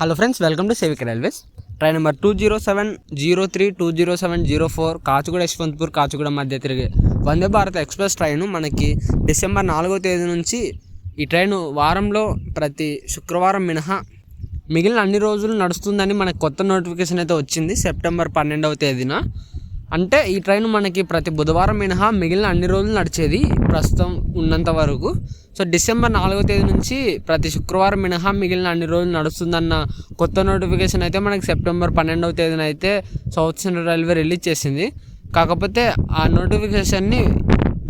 Hello friends welcome to Sevika railways train number two zero seven zero three two zero seven zero four Kacheguda Yesvantpur Kacheguda మధ్య తిరిగే Vande Bharat express train. మనకి December నాలుగో తేదీ నుంచి ఈ train వారంలో ప్రతి శుక్రవారం మినహా మిగిలిన అన్ని రోజులు నడుస్తుందని మనకు కొత్త నోటిఫికేషన్ అయితే వచ్చింది. సెప్టెంబర్ పన్నెండవ తేదీన. అంటే ఈ ట్రైన్ మనకి ప్రతి బుధవారం మినహా మిగిలిన అన్ని రోజులు నడిచేది ప్రస్తుతం ఉన్నంత వరకు. సో డిసెంబర్ నాలుగో తేదీ నుంచి ప్రతి శుక్రవారం మినహా మిగిలిన అన్ని రోజులు నడుస్తుందన్న కొత్త నోటిఫికేషన్ అయితే మనకి సెప్టెంబర్ పన్నెండవ తేదీన అయితే సౌత్ సెంట్రల్ రైల్వే రిలీజ్ చేసింది. కాకపోతే ఆ నోటిఫికేషన్ని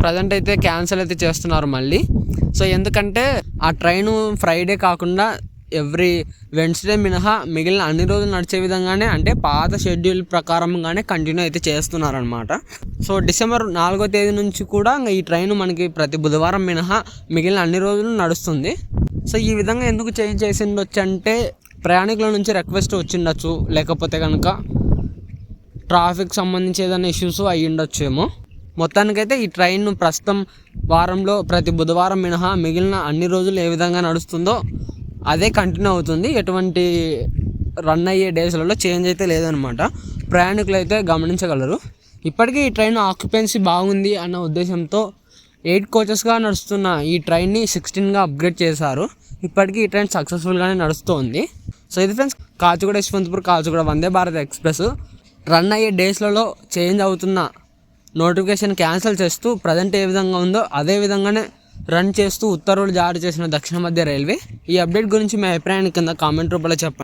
ప్రజెంట్ అయితే క్యాన్సిల్ అయితే చేస్తున్నారు మళ్ళీ. సో ఎందుకంటే ఆ ట్రైన్ ఫ్రైడే కాకుండా ఎవ్రీ వెన్స్డే మినహా మిగిలిన అన్ని రోజులు నడిచే విధంగానే అంటే పాత షెడ్యూల్ ప్రకారంగానే కంటిన్యూ అయితే చేస్తున్నారనమాట సో డిసెంబర్ నాలుగో తేదీ నుంచి కూడా ఇంకా ఈ ట్రైన్ మనకి ప్రతి బుధవారం మినహా మిగిలిన అన్ని రోజులు నడుస్తుంది. సో ఈ విధంగా ఎందుకు చేంజ్ చేసిండొచ్చు అంటే ప్రయాణికుల నుంచి రిక్వెస్ట్ వచ్చిండొచ్చు. లేకపోతే కనుక ట్రాఫిక్ సంబంధించి ఏదైనా ఇష్యూస్ అయ్యి ఉండొచ్చేమో మొత్తానికైతే ఈ ట్రైన్ ప్రస్తుతం వారంలో ప్రతి బుధవారం మినహా మిగిలిన అన్ని రోజులు ఏ విధంగా నడుస్తుందో అదే కంటిన్యూ అవుతుంది. ఎటువంటి రన్ అయ్యే డేస్లలో చేంజ్ అయితే లేదనమాట ప్రయాణికులు అయితే గమనించగలరు. ఇప్పటికీ ఈ ట్రైన్ ఆక్యుపెన్సీ బాగుంది అన్న ఉద్దేశంతో ఎయిట్ కోచెస్గా నడుస్తున్న ఈ ట్రైన్ని సిక్స్టీన్గా అప్గ్రేడ్ చేశారు. ఇప్పటికీ ఈ ట్రైన్ సక్సెస్ఫుల్గానే నడుస్తుంది. సో ఇది friends Kacheguda Yesvantpur Kacheguda Vande Bharat express. Run అయ్యే డేస్లలో చేంజ్ అవుతున్న నోటిఫికేషన్ క్యాన్సిల్ చేస్తూ ప్రజెంట్ ఏ విధంగా ఉందో అదే విధంగానే రన్ చేస్తూ ఉత్తర్వులు జారీ చేసిన దక్షిణ మధ్య రైల్వే. ఈ అప్డేట్ గురించి మీ అభిప్రాయాన్ని కింద కామెంట్ రూపంలో చెప్పండి.